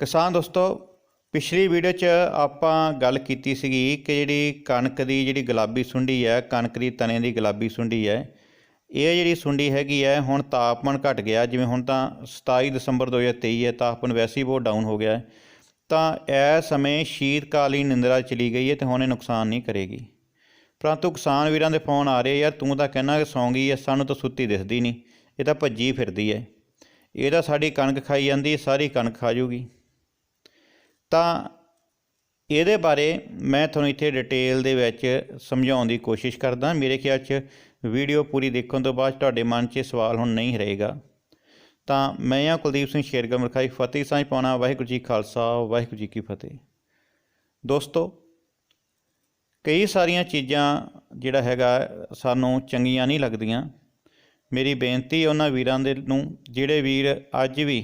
ਕਿਸਾਨ ਦੋਸਤੋ, ਪਿਛਲੀ ਵੀਡੀਓ 'ਚ ਆਪਾਂ ਗੱਲ ਕੀਤੀ ਸੀਗੀ ਕਿ ਜਿਹੜੀ ਕਣਕ ਦੀ ਜਿਹੜੀ ਗੁਲਾਬੀ ਸੁੰਡੀ ਹੈ, ਕਣਕ ਦੀ ਤਣੇ ਦੀ ਗੁਲਾਬੀ ਸੁੰਡੀ ਹੈ, ਇਹ ਜਿਹੜੀ ਸੁੰਡੀ ਹੈਗੀ ਹੈ, ਹੁਣ ਤਾਪਮਾਨ ਘਟ ਗਿਆ। ਜਿਵੇਂ ਹੁਣ ਤਾਂ 27 ਦਸੰਬਰ 2023 ਹੈ, ਤਾਪਮਾਨ ਵੈਸੇ ਹੀ ਬਹੁਤ ਡਾਊਨ ਹੋ ਗਿਆ ਹੈ। ਤਾਂ ਇਹ ਸਮੇਂ ਸ਼ੀਤਕਾਲੀਨ ਨਿੰਦਰਾ ਚਲੀ ਗਈ ਹੈ ਤੇ ਹੁਣ ਇਹ ਨੁਕਸਾਨ ਨਹੀਂ ਕਰੇਗੀ। ਪਰੰਤੂ ਕਿਸਾਨ ਵੀਰਾਂ ਦੇ ਫੋਨ ਆ ਰਹੇ ਯਾਰ ਤੂੰ ਤਾਂ ਕਹਿਣਾ ਕਿ ਸੌਂ ਗਈ ਹੈ, ਸਾਨੂੰ ਤਾਂ ਸੁੱਤੀ ਦਿਸਦੀ ਨਹੀਂ। ਇਹ ਤਾਂ ਭੱਜੀ ਫਿਰਦੀ ਹੈ। ਇਹ ਤਾਂ ਸਾਡੀ ਕਣਕ ਖਾਈ ਜਾਂਦੀ ਸਾਰੀ ਕਣਕ ਖਾ ਜੂਗੀ। ਤਾਂ ਇਹਦੇ ਬਾਰੇ ਮੈਂ ਤੁਹਾਨੂੰ ਇੱਥੇ ਡਿਟੇਲ ਦੇ ਵਿੱਚ ਸਮਝਾਉਣ ਦੀ ਕੋਸ਼ਿਸ਼ ਕਰਦਾ। ਮੇਰੇ ਖਿਆਲ 'ਚ ਵੀਡੀਓ ਪੂਰੀ ਦੇਖਣ ਤੋਂ ਬਾਅਦ ਤੁਹਾਡੇ ਮਨ 'ਚ ਇਹ ਸਵਾਲ ਹੁਣ ਨਹੀਂ ਰਹੇਗਾ। ਤਾਂ ਮੈਂ ਆ ਕੁਲਦੀਪ ਸਿੰਘ ਸ਼ੇਰਗਮ ਰਖਾਈ ਫਤਿਹ ਸਾਂਝ ਪਾਉਣਾ। ਵਾਹਿਗੁਰੂ ਜੀ ਖਾਲਸਾ, ਵਾਹਿਗੁਰੂ ਜੀ ਕੀ ਫਤਿਹ। ਦੋਸਤੋ, ਕਈ ਸਾਰੀਆਂ ਚੀਜ਼ਾਂ ਜਿਹੜਾ ਹੈਗਾ ਸਾਨੂੰ ਚੰਗੀਆਂ ਨਹੀਂ ਲੱਗਦੀਆਂ। ਮੇਰੀ ਬੇਨਤੀ ਉਹਨਾਂ ਵੀਰਾਂ ਦੇ ਨੂੰ, ਜਿਹੜੇ ਵੀਰ ਅੱਜ ਵੀ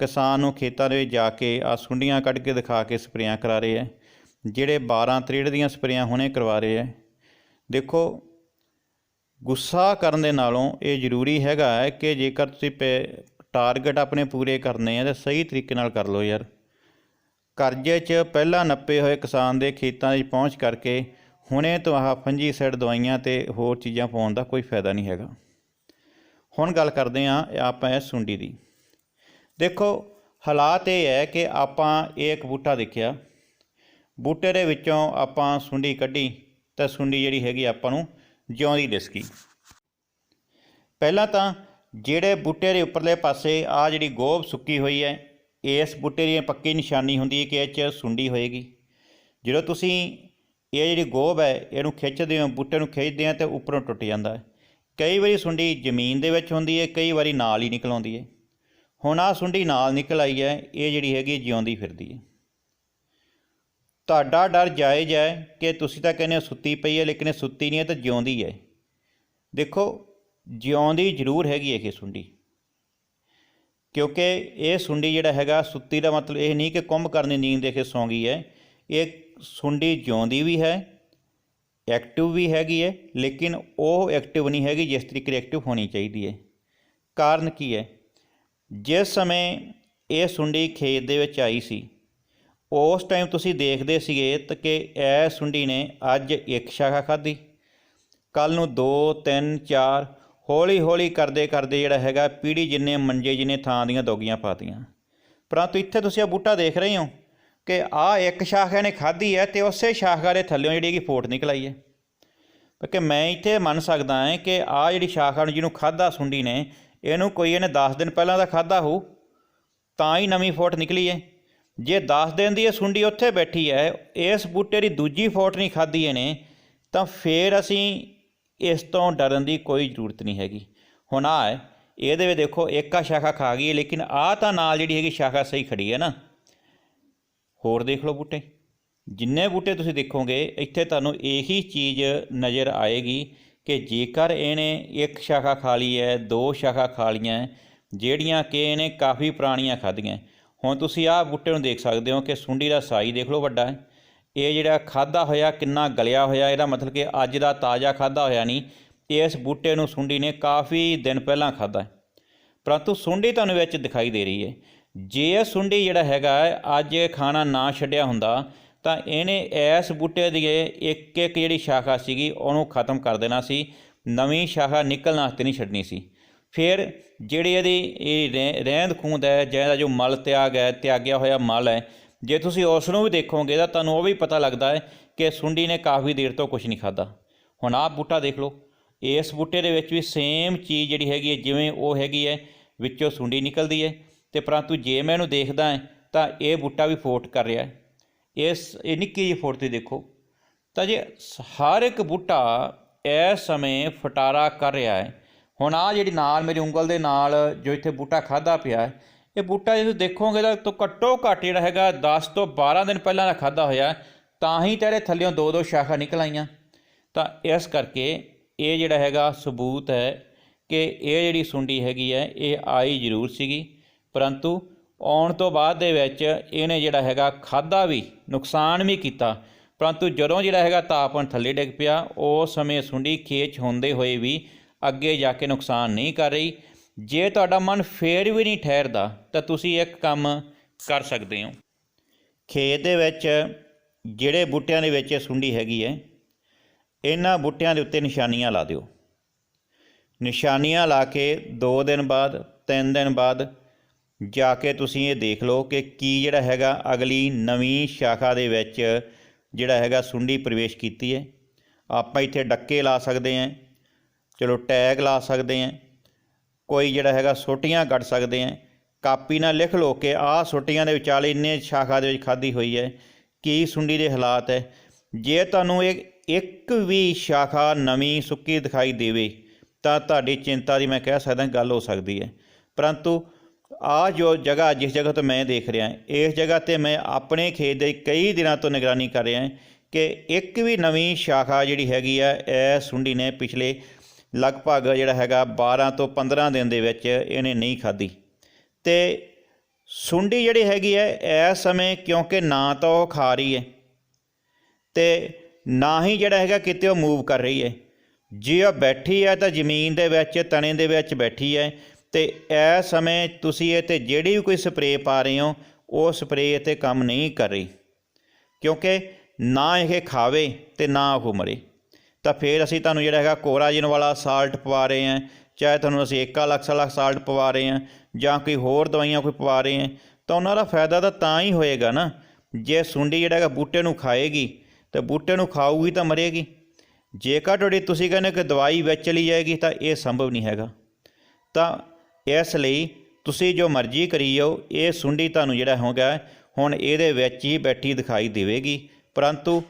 ਕਿਸਾਨ ਨੂੰ ਖੇਤਾਂ ਦੇ ਵਿੱਚ ਜਾ ਕੇ ਆ ਸੁੰਡੀਆਂ ਕੱਢ ਕੇ ਦਿਖਾ ਕੇ ਸਪਰੇਆਂ ਕਰਾ ਰਹੇ ਹੈ। ਜਿਹੜੇ 12 ਤਰੀੜ ਦੀਆਂ ਸਪਰੇਆਂ ਹੁਣੇ ਕਰਵਾ ਰਹੇ ਹੈ। ਦੇਖੋ, ਗੁੱਸਾ ਕਰਨ ਦੇ ਨਾਲੋਂ ਇਹ ਜ਼ਰੂਰੀ ਹੈਗਾ ਹੈ ਕਿ ਜੇਕਰ ਤੁਸੀਂ ਪੇ- ਟਾਰਗੇਟ ਆਪਣੇ ਪੂਰੇ ਕਰਨੇ ਆ ਤਾਂ ਸਹੀ ਤਰੀਕੇ ਨਾਲ ਕਰ ਲਓ ਯਾਰ। ਕਰਜ਼ੇ 'ਚ ਪਹਿਲਾਂ ਨੱਪੇ ਹੋਏ ਕਿਸਾਨ ਦੇ ਖੇਤਾਂ 'ਚ ਪਹੁੰਚ ਕਰਕੇ ਹੁਣੇ ਤੋਂ ਆਹ ਫੰਜੀਸਾਈਡ ਦਵਾਈਆਂ ਤੇ ਹੋਰ ਚੀਜ਼ਾਂ ਪਾਉਣ ਦਾ ਕੋਈ ਫਾਇਦਾ ਨਹੀਂ ਹੈਗਾ। ਹੁਣ ਗੱਲ ਕਰਦੇ ਹਾਂ ਆਪਾਂ ਇਹ ਸੁੰਡੀ ਦੀ। ਦੇਖੋ, ਹਾਲਾਤ ਇਹ ਹੈ ਕਿ ਆਪਾਂ ਇਹ ਇੱਕ ਬੂਟਾ ਦੇਖਿਆ। ਬੂਟੇ ਦੇ ਵਿੱਚੋਂ ਆਪਾਂ ਸੁੰਡੀ ਕੱਢੀ ਤਾਂ ਸੁੰਡੀ ਜਿਹੜੀ ਹੈਗੀ ਆਪਾਂ ਨੂੰ ਜਿਉਂਦੀ ਦਿਸ ਗਈ ਪਹਿਲਾਂ ਤਾਂ ਜਿਹੜੇ ਬੂਟੇ ਦੇ ਉੱਪਰਲੇ ਪਾਸੇ ਆ ਜਿਹੜੀ ਗੋਭ ਸੁੱਕੀ ਹੋਈ ਹੈ, ਇਸ ਬੂਟੇ ਦੀ ਪੱਕੀ ਨਿਸ਼ਾਨੀ ਹੁੰਦੀ ਹੈ ਕਿ ਇਹ 'ਚ ਸੁੰਡੀ ਹੋਏਗੀ। ਜਦੋਂ ਤੁਸੀਂ ਇਹ ਜਿਹੜੀ ਗੋਭ ਹੈ, ਇਹਨੂੰ ਖਿੱਚਦੇ ਹੋ, ਬੂਟੇ ਨੂੰ ਖਿੱਚਦੇ ਆ ਤੇ ਉੱਪਰੋਂ ਟੁੱਟ ਜਾਂਦਾ ਹੈ। ਕਈ ਵਾਰੀ ਸੁੰਡੀ ਜ਼ਮੀਨ ਦੇ ਵਿੱਚ ਹੁੰਦੀ ਹੈ, ਕਈ ਵਾਰੀ ਨਾਲ ਹੀ ਨਿਕਲ ਆਉਂਦੀ ਹੈ। ਹੁਣ ਆ ਸੁੰਡੀ ਨਾਲ ਨਿਕਲ ਆਈ ਹੈ, ਇਹ ਜਿਹੜੀ ਹੈਗੀ ਜਿਉਂਦੀ ਫਿਰਦੀ ਹੈ। ਤੁਹਾਡਾ ਡਰ ਜਾਇਜ਼ ਹੈ ਕਿ ਤੁਸੀਂ ਤਾਂ ਕਹਿੰਦੇ ਹੋ ਸੁੱਤੀ ਪਈ ਹੈ, ਲੇਕਿਨ ਇਹ ਸੁੱਤੀ ਨਹੀਂ ਹੈ ਤਾਂ ਜਿਉਂਦੀ ਹੈ। ਦੇਖੋ, ਜਿਉਂਦੀ ਜ਼ਰੂਰ ਹੈਗੀ ਇਹ ਸੁੰਡੀ। ਕਿਉਂਕਿ ਇਹ ਸੁੰਡੀ ਜਿਹੜਾ ਹੈਗਾ, ਸੁੱਤੀ ਦਾ ਮਤਲਬ ਇਹ ਨਹੀਂ ਕਿ ਕੁੰਭ ਕਰਨੀ ਨੀਂਦ ਦੇ ਕੇ ਸੌਂ ਗਈ ਹੈ। ਇਹ ਸੁੰਡੀ ਜਿਉਂਦੀ ਵੀ ਹੈ ਐਕਟਿਵ ਵੀ ਹੈਗੀ ਹੈ, ਲੇਕਿਨ ਉਹ ਐਕਟਿਵ ਨਹੀਂ ਹੈਗੀ, ਜਿਸ ਤਰੀਕੇ ਦੀ ਐਕਟਿਵ ਹੋਣੀ ਚਾਹੀਦੀ ਹੈ। ਕਾਰਨ ਕੀ ਹੈ? ਜਿਸ ਸਮੇਂ ਇਹ ਸੁੰਡੀ ਖੇਤ ਦੇ ਵਿੱਚ ਆਈ ਸੀ, ਉਸ ਟਾਈਮ ਤੁਸੀਂ ਦੇਖਦੇ ਸੀਗੇ ਤਾਂ ਕਿ ਇਹ ਸੁੰਡੀ ਨੇ ਅੱਜ ਇੱਕ ਸ਼ਾਖਾ ਖਾਧੀ। ਕੱਲ ਨੂੰ 2 3 4 ਹੌਲੀ ਹੌਲੀ ਕਰਦੇ ਕਰਦੇ ਜਿਹੜਾ ਹੈਗਾ ਪੀੜੀ ਜਿੰਨੇ ਮੰਜੇ ਜਿੰਨੇ ਥਾਂ ਦੀਆਂ ਦੋਗੀਆਂ ਪਾਤੀਆਂ। ਪਰੰਤੂ ਇੱਥੇ ਤੁਸੀਂ ਆ ਬੂਟਾ ਦੇਖ ਰਹੇ ਹੋ ਕਿ ਆ ਇੱਕ ਸ਼ਾਖਾ ਨੇ ਖਾਧੀ ਹੈ ਤੇ ਉਸੇ ਸ਼ਾਖਾ ਦੇ ਥੱਲੇੋਂ ਜਿਹੜੀ ਹੈਗੀ ਫੋਟ ਨਿਕਲ ਆਈ ਹੈ। ਕਿ ਮੈਂ ਇੱਥੇ ਮੰਨ ਸਕਦਾ ਹਾਂ ਕਿ ਆ ਜਿਹੜੀ ਸ਼ਾਖਾ ਨੂੰ ਜਿਹਨੂੰ ਖਾਧਾ ਸੁੰਡੀ ਨੇ ਇਹਨੂੰ ਕੋਈ ਇਹਨੇ 10 ਦਿਨ ਪਹਿਲਾਂ ਦਾ ਖਾਧਾ ਹੋਊ, ਤਾਂ ਹੀ ਨਵੀਂ ਫੋਟ ਨਿਕਲੀ ਹੈ ਜੇ 10 ਦਿਨ ਦੀ ਇਹ ਸੁੰਡੀ ਉੱਥੇ ਬੈਠੀ ਹੈ, ਇਸ ਬੂਟੇ ਦੀ ਦੂਜੀ ਫੋਟ ਨਹੀਂ ਖਾਧੀ ਇਹਨੇ, ਤਾਂ ਫੇਰ ਅਸੀਂ ਇਸ ਤੋਂ ਡਰਨ ਦੀ ਕੋਈ ਜ਼ਰੂਰਤ ਨਹੀਂ ਹੈਗੀ। ਹੁਣ ਆ ਇਹਦੇ ਵਿੱਚ ਦੇਖੋ, ਇੱਕ ਆ ਸ਼ਾਖਾ ਖਾ ਗਈ ਹੈ ਲੇਕਿਨ ਆ ਤਾਂ ਨਾਲ ਜਿਹੜੀ ਹੈਗੀ ਸ਼ਾਖਾ ਸਹੀ ਖੜੀ ਹੈ ਨਾ। ਹੋਰ ਦੇਖ ਲਓ ਬੂਟੇ। ਜਿੰਨੇ ਬੂਟੇ ਤੁਸੀਂ ਦੇਖੋਗੇ, ਇੱਥੇ ਤੁਹਾਨੂੰ ਇਹੀ ਚੀਜ਼ ਨਜ਼ਰ ਆਏਗੀ ਕਿ ਜੇਕਰ ਇਹਨੇ ਇੱਕ ਸ਼ਾਖਾ ਖਾ ਲਈ ਹੈ, ਦੋ ਸ਼ਾਖਾ ਖਾ ਲਈਆਂ, ਜਿਹੜੀਆਂ ਕਿ ਇਹਨੇ ਕਾਫੀ ਪੁਰਾਣੀਆਂ ਖਾਧੀਆਂ। ਹੁਣ ਤੁਸੀਂ ਆਹ ਬੂਟੇ ਨੂੰ ਦੇਖ ਸਕਦੇ ਹੋ ਕਿ ਸੁੰਡੀ ਦਾ ਸਾਈਜ਼ ਦੇਖ ਲਓ ਵੱਡਾ। ਹੈ ਇਹ ਜਿਹੜਾ ਖਾਦਾ ਹੋਇਆ, ਕਿੰਨਾ ਗਲਿਆ ਹੋਇਆ, ਇਹਦਾ ਮਤਲਬ ਕਿ ਅੱਜ ਦਾ ਤਾਜ਼ਾ ਖਾਦਾ ਹੋਇਆ ਨਹੀਂ। ਇਸ ਬੂਟੇ ਨੂੰ ਸੁੰਡੀ ਨੇ ਕਾਫੀ ਦਿਨ ਪਹਿਲਾਂ ਖਾਦਾ ਪਰੰਤੂ ਸੁੰਡੀ ਤੁਹਾਨੂੰ ਵਿੱਚ ਦਿਖਾਈ ਦੇ ਰਹੀ ਹੈ। ਜੇ ਇਹ ਸੁੰਡੀ ਜਿਹੜਾ ਹੈਗਾ, ਅੱਜ ਇਹ ਖਾਣਾ ਨਾ ਛੱਡਿਆ ਹੁੰਦਾ ਤਾਂ ਇਹਨੇ ਇਸ ਬੂਟੇ ਦੀ ਇੱਕ ਇੱਕ ਜਿਹੜੀ ਸ਼ਾਖਾ ਸੀਗੀ, ਉਹਨੂੰ ਖਤਮ ਕਰ ਦੇਣਾ ਸੀ। ਨਵੀਂ ਸ਼ਾਖਾ ਨਿਕਲਣ ਵਾਸਤੇ ਨਹੀਂ ਛੱਡਣੀ ਸੀ। ਫਿਰ ਜਿਹੜੀ ਇਹਦੀ ਇਹ ਰਹਿ- ਰਹਿੰਦ ਖੂੰਦ ਹੈ ਜਿਹਦਾ ਜੋ ਮਲ ਤਿਆਗ ਹੈ, ਤਿਆਗਿਆ ਹੋਇਆ ਮਲ ਹੈ, ਜੇ ਤੁਸੀਂ ਉਸ ਨੂੰ ਵੀ ਦੇਖੋਗੇ ਤਾਂ ਤੁਹਾਨੂੰ ਉਹ ਵੀ ਪਤਾ ਲੱਗਦਾ ਹੈ ਕਿ ਸੁੰਡੀ ਨੇ ਕਾਫੀ ਦੇਰ ਤੋਂ ਕੁਝ ਨਹੀਂ ਖਾਦਾ ਹੁਣ ਆਹ ਬੂਟਾ ਦੇਖ ਲਓ। ਇਸ ਬੂਟੇ ਦੇ ਵਿੱਚ ਵੀ ਸੇਮ ਚੀਜ਼ ਜਿਹੜੀ ਹੈਗੀ ਹੈ, ਜਿਵੇਂ ਉਹ ਹੈਗੀ ਹੈ, ਵਿੱਚੋਂ ਸੁੰਡੀ ਨਿਕਲਦੀ ਹੈ। ਤੇ ਪਰੰਤੂ ਜੇ ਮੈਂ ਇਹਨੂੰ ਦੇਖਦਾ ਹਾਂ, ਤਾਂ ਇਹ ਬੂਟਾ ਵੀ ਫੋਟ ਕਰ ਰਿਹਾ ਹੈ। ਇਸ, ਇਹ ਨਿੱਕੀ ਜਿਹੀ ਫੁੱਟ ਤੇ ਦੇਖੋ। ਤਾਂ ਜੇ ਹਰ ਇੱਕ ਬੂਟਾ ਇਸ ਸਮੇਂ ਫਟਾਰਾ ਕਰ ਰਿਹਾ ਹੈ, ਹੁਣ ਆ ਜਿਹੜੀ ਨਾਲ ਮੇਰੀ ਉਂਗਲ ਦੇ ਨਾਲ ਜੋ ਇੱਥੇ ਬੂਟਾ ਖਾਦਾ ਪਿਆ ਹੈ, ਇਹ ਬੂਟਾ ਜੇ ਤੁਸੀਂ ਦੇਖੋਗੇ ਤਾਂ ਤੋਂ ਘੱਟੋ ਘੱਟ ਜਿਹੜਾ ਹੈਗਾ 10 ਤੋਂ 12 ਦਿਨ ਪਹਿਲਾਂ ਦਾ ਖਾਦਾ ਹੋਇਆ ਤਾਂ ਹੀ ਤੇਰੇ ਥੱਲਿਓਂ ਦੋ ਦੋ ਸ਼ਾਖਾ ਨਿਕਲ ਆਈਆਂ। ਤਾਂ ਇਸ ਕਰਕੇ ਇਹ ਜਿਹੜਾ ਹੈਗਾ ਸਬੂਤ ਹੈ ਕਿ ਇਹ ਜਿਹੜੀ ਸੁੰਡੀ ਹੈਗੀ ਹੈ, ਇਹ ਆਈ ਜ਼ਰੂਰ ਸੀਗੀ। ਪਰੰਤੂ ਆਉਣ ਤੋਂ ਬਾਅਦ ਦੇ ਵਿੱਚ ਇਹਨੇ ਜਿਹੜਾ ਹੈਗਾ ਖਾਦਾ ਵੀ ਨੁਕਸਾਨ ਵੀ ਕੀਤਾ। ਪਰੰਤੂ ਜਦੋਂ ਜਿਹੜਾ ਹੈਗਾ ਤਾਪਮਾਨ ਥੱਲੇ ਡਿੱਗ ਪਿਆ ਉਸ ਸਮੇਂ ਸੁੰਡੀ ਖੇਚ ਹੁੰਦੇ ਹੋਏ ਵੀ ਅੱਗੇ ਜਾ ਕੇ ਨੁਕਸਾਨ ਨਹੀਂ ਕਰ ਰਹੀ। ਜੇ ਤੁਹਾਡਾ ਮਨ ਫੇਰ ਵੀ ਨਹੀਂ ਠਹਿਰਦਾ, ਤਾਂ ਤੁਸੀਂ ਇੱਕ ਕੰਮ ਕਰ ਸਕਦੇ ਹੋ। ਖੇਤ ਦੇ ਵਿੱਚ ਜਿਹੜੇ ਬੂਟਿਆਂ ਦੇ ਵਿੱਚ ਸੁੰਡੀ ਹੈਗੀ ਹੈ, ਇਹਨਾਂ ਬੂਟਿਆਂ ਦੇ ਉੱਤੇ ਨਿਸ਼ਾਨੀਆਂ ਲਾ ਦਿਓ। ਨਿਸ਼ਾਨੀਆਂ ਲਾ ਕੇ 2 ਦਿਨ ਬਾਅਦ 3 ਦਿਨ ਬਾਅਦ ਜਾ ਕੇ ਤੁਸੀਂ ਇਹ ਦੇਖ ਲਓ ਕਿ ਕੀ ਜਿਹੜਾ ਹੈਗਾ ਅਗਲੀ ਨਵੀਂ ਸ਼ਾਖਾ ਦੇ ਵਿੱਚ ਜਿਹੜਾ ਹੈਗਾ ਸੁੰਡੀ ਪ੍ਰਵੇਸ਼ ਕੀਤੀ ਹੈ। ਆਪਾਂ ਇੱਥੇ ਡੱਕੇ ਲਾ ਸਕਦੇ ਹਾਂ। ਚਲੋ ਟੈਗ ਲਾ ਸਕਦੇ ਹਾਂ। ਕੋਈ ਜਿਹੜਾ ਹੈਗਾ ਸੋਟੀਆਂ ਕੱਢ ਸਕਦੇ ਹਾਂ। ਕਾਪੀ ਨਾਲ ਲਿਖ ਲਓ ਕਿ ਆਹ ਸੋਟੀਆਂ ਦੇ ਵਿਚਾਲੇ ਇੰਨੇ ਸ਼ਾਖਾ ਦੇ ਵਿੱਚ ਖਾਦੀ ਹੋਈ ਹੈ। ਕੀ ਸੁੰਡੀ ਦੇ ਹਾਲਾਤ ਹੈ। ਜੇ ਤੁਹਾਨੂੰ ਇਹ ਇੱਕ ਵੀ ਸ਼ਾਖਾ ਨਵੀਂ ਸੁੱਕੀ ਦਿਖਾਈ ਦੇਵੇ ਤਾਂ ਤੁਹਾਡੀ ਚਿੰਤਾ ਦੀ ਮੈਂ ਕਹਿ ਸਕਦਾ ਗੱਲ ਹੋ ਸਕਦੀ ਹੈ। ਪਰੰਤੂ ਆ ਜੋ ਜਗ੍ਹਾ, ਜਿਸ ਜਗ੍ਹਾ ਤੋਂ ਮੈਂ ਦੇਖ ਰਿਹਾ, ਇਸ ਜਗ੍ਹਾ ਤੇ ਮੈਂ ਆਪਣੇ ਖੇਤ ਦੇ ਕਈ ਦਿਨਾਂ ਤੋਂ ਨਿਗਰਾਨੀ ਕਰ ਰਿਹਾ ਕਿ ਇੱਕ ਵੀ ਨਵੀਂ ਸ਼ਾਖਾ ਜਿਹੜੀ ਹੈਗੀ ਆ, ਇਹ ਸੁੰਡੀ ਨੇ ਪਿਛਲੇ ਲਗਭਗ ਜਿਹੜਾ ਹੈਗਾ 12 ਤੋਂ 15 ਦਿਨ ਦੇ ਵਿੱਚ ਇਹਨੇ ਨਹੀਂ ਖਾਧੀ। ਤੇ ਸੁੰਡੀ ਜਿਹੜੀ ਹੈਗੀ ਹੈ ਇਸ ਸਮੇਂ ਕਿਉਂਕਿ ਨਾ ਤਾਂ ਉਹ ਖਾ ਰਹੀ ਹੈ ਤੇ ਨਾ ਹੀ ਜਿਹੜਾ ਹੈਗਾ ਕਿਤੇ ਉਹ ਮੂਵ ਕਰ ਰਹੀ ਹੈ। ਜੇ ਉਹ ਬੈਠੀ ਹੈ ਤਾਂ ਜ਼ਮੀਨ ਦੇ ਵਿੱਚ, ਤਣੇ ਦੇ ਵਿੱਚ ਬੈਠੀ ਹੈ ਤੇ ਇਹ ਸਮੇਂ ਤੁਸੀਂ ਇਹ ਤੇ ਜਿਹੜੀ ਵੀ ਕੋਈ ਸਪਰੇਅ ਪਾ ਰਹੇ ਹੋ, ਉਹ ਸਪਰੇਅ ਤੇ ਕੰਮ ਨਹੀਂ ਕਰ ਰਹੀ। ਕਿਉਂਕਿ ਨਾ ਇਹ ਖਾਵੇ ਤੇ ਨਾ ਉਹ ਮਰੇ। ਤਾਂ ਫਿਰ ਅਸੀਂ ਤੁਹਾਨੂੰ ਜਿਹੜਾ ਹੈਗਾ ਕੋਰਾਜਿਨ ਵਾਲਾ ਸਾਲਟ ਪਵਾ ਰਹੇ ਹਾਂ, ਚਾਹੇ ਤੁਹਾਨੂੰ ਅਸੀਂ ਏਕਾ ਲੱਖ ਵਾਲਾ ਸਾਲਟ ਪਵਾ ਰਹੇ ਹਾਂ, ਜਾਂ ਕੋਈ ਹੋਰ ਦਵਾਈਆਂ ਕੋਈ ਪਵਾ ਰਹੇ ਹਾਂ, ਤਾਂ ਉਹਨਾਂ ਦਾ ਫਾਇਦਾ ਤਾਂ ਤਾਂ ਹੀ ਹੋਏਗਾ ਨਾ। ਜੇ ਸੁੰਡੀ ਜਿਹੜਾ ਹੈਗਾ ਬੂਟੇ ਨੂੰ ਖਾਏਗੀ, ਤੇ ਬੂਟੇ ਨੂੰ ਖਾਊਗੀ ਤਾਂ ਮਰੇਗੀ। ਜੇਕਰ ਤੁਹਾਡੀ ਤੁਸੀਂ ਕਹਿੰਦੇ ਕਿ ਦਵਾਈ ਵਿੱਚ ਚਲੀ ਜਾਏਗੀ ਤਾਂ ਇਹ ਸੰਭਵ ਨਹੀਂ ਹੈਗਾ। ਤਾਂ ਇਸ ਲਈ ਤੁਸੀਂ ਜੋ ਮਰਜ਼ੀ ਕਰੀ ਜਾਓ, ਇਹ ਸੁੰਡੀ ਤੁਹਾਨੂੰ ਜਿਹੜਾ ਹੋਗਾ ਹੁਣ ਇਹਦੇ ਵਿੱਚ ਹੀ ਬੈਠੀ ਦਿਖਾਈ ਦੇਵੇਗੀ। ਪਰੰਤੂ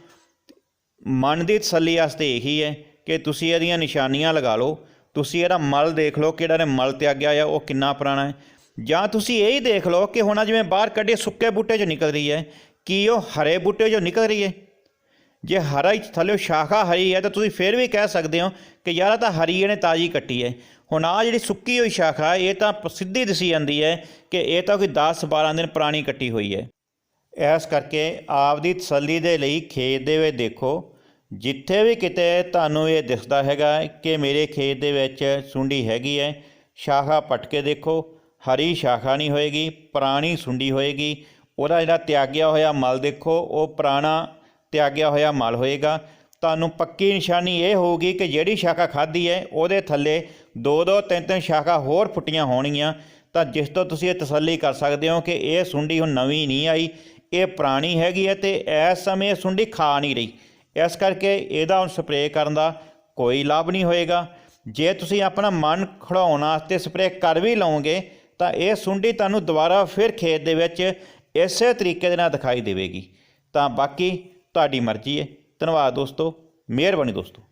ਮਨ ਦੀ ਤਸੱਲੀ ਵਾਸਤੇ ਇਹੀ ਹੈ ਕਿ ਤੁਸੀਂ ਇਹਦੀਆਂ ਨਿਸ਼ਾਨੀਆਂ ਲਗਾ ਲਓ, ਤੁਸੀਂ ਇਹਦਾ ਮਲ ਦੇਖ ਲਓ ਕਿਹੜਾ ਨੇ ਮਲ ਤਿਆਗਿਆ ਆ ਉਹ ਕਿੰਨਾ ਪੁਰਾਣਾ ਹੈ। ਜਾਂ ਤੁਸੀਂ ਇਹ ਹੀ ਦੇਖ ਲਓ ਕਿ ਹੁਣ ਜਿਵੇਂ ਬਾਹਰ ਕੱਢੇ ਸੁੱਕੇ ਬੂਟੇ 'ਚੋਂ ਨਿਕਲ ਰਹੀ ਹੈ, ਕੀ ਉਹ ਹਰੇ ਬੂਟੇ 'ਚੋਂ ਨਿਕਲ ਰਹੀ ਹੈ? ਜੇ ਹਰਾ ਹੀ ਥੱਲੇ ਸ਼ਾਖਾ ਹਰੀ ਹੈ ਤਾਂ ਤੁਸੀਂ ਫਿਰ ਵੀ ਕਹਿ ਸਕਦੇ ਹੋ ਕਿ ਯਾਰ ਤਾਂ ਹਰੀ ਇਹਨੇ ਤਾਜ਼ੀ ਕੱਟੀ ਹੈ। ਹੁਣ ਆ ਜਿਹੜੀ ਸੁੱਕੀ ਹੋਈ ਸ਼ਾਖਾ, ਇਹ ਤਾਂ ਪ- ਸਿੱਧੀ ਦਿਸੀ ਜਾਂਦੀ ਹੈ ਕਿ ਇਹ ਤਾਂ ਕੋਈ 10 12 ਦਿਨ ਪੁਰਾਣੀ ਕੱਟੀ ਹੋਈ ਹੈ। ਇਸ ਕਰਕੇ ਆਪ ਦੀ ਤਸੱਲੀ ਦੇ ਲਈ ਖੇਤ ਦੇ ਵਿੱਚ ਦੇਖੋ, ਜਿੱਥੇ ਵੀ ਕਿਤੇ ਤੁਹਾਨੂੰ ਇਹ ਦਿਖਦਾ ਹੈਗਾ ਕਿ ਮੇਰੇ ਖੇਤ ਦੇ ਵਿੱਚ ਸੁੰਡੀ ਹੈਗੀ ਹੈ, ਸ਼ਾਖਾ ਪਟਕੇ ਦੇਖੋ, ਹਰੀ ਸ਼ਾਖਾ ਨਹੀਂ ਹੋਏਗੀ, ਪੁਰਾਣੀ ਸੁੰਡੀ ਹੋਏਗੀ, ਉਹਦਾ ਜਿਹੜਾ ਤਿਆਗਿਆ ਹੋਇਆ ਮਲ ਦੇਖੋ, ਉਹ ਪੁਰਾਣਾ ਤਿਆਗਿਆ ਹੋਇਆ ਮਲ ਹੋਏਗਾ। ਤੁਹਾਨੂੰ ਪੱਕੀ ਨਿਸ਼ਾਨੀ ਇਹ ਹੋਊਗੀ ਕਿ ਜਿਹੜੀ ਸ਼ਾਖਾ ਖਾਧੀ ਹੈ, ਉਹਦੇ ਥੱਲੇ ਦੋ ਦੋ, ਤਿੰਨ ਤਿੰਨ ਸ਼ਾਖਾ ਹੋਰ ਫੁੱਟੀਆਂ ਹੋਣਗੀਆਂ। ਤਾਂ ਜਿਸ ਤੋਂ ਤੁਸੀਂ ਇਹ ਤਸੱਲੀ ਕਰ ਸਕਦੇ ਹੋ ਕਿ ਇਹ ਸੁੰਡੀ ਹੁਣ ਨਵੀਂ ਨਹੀਂ ਆਈ, ਇਹ ਪੁਰਾਣੀ ਹੈਗੀ ਹੈ ਤੇ ਇਸ ਸਮੇਂ ਇਹ ਸੁੰਡੀ ਖਾ ਨਹੀਂ ਰਹੀ। ਇਸ ਕਰਕੇ ਇਹਦਾ ਹੁਣ ਸਪਰੇਅ ਕਰਨ ਦਾ ਕੋਈ ਲਾਭ ਨਹੀਂ ਹੋਏਗਾ। ਜੇ ਤੁਸੀਂ ਆਪਣਾ ਮਨ ਖੜਾਉਣ ਵਾਸਤੇ ਸਪਰੇਅ ਕਰ ਵੀ ਲਓਗੇ, ਤਾਂ ਇਹ ਸੁੰਡੀ ਤੁਹਾਨੂੰ ਦੁਬਾਰਾ ਫਿਰ ਖੇਤ ਦੇ ਵਿੱਚ ਇਸੇ ਤਰੀਕੇ ਦੇ ਨਾਲ ਦਿਖਾਈ ਦੇਵੇਗੀ। ਤਾਂ ਬਾਕੀ ਤੁਹਾਡੀ ਮਰਜ਼ੀ ਹੈ। ਧੰਨਵਾਦ ਦੋਸਤੋ ਮਿਹਰਬਾਨੀ ਦੋਸਤੋ।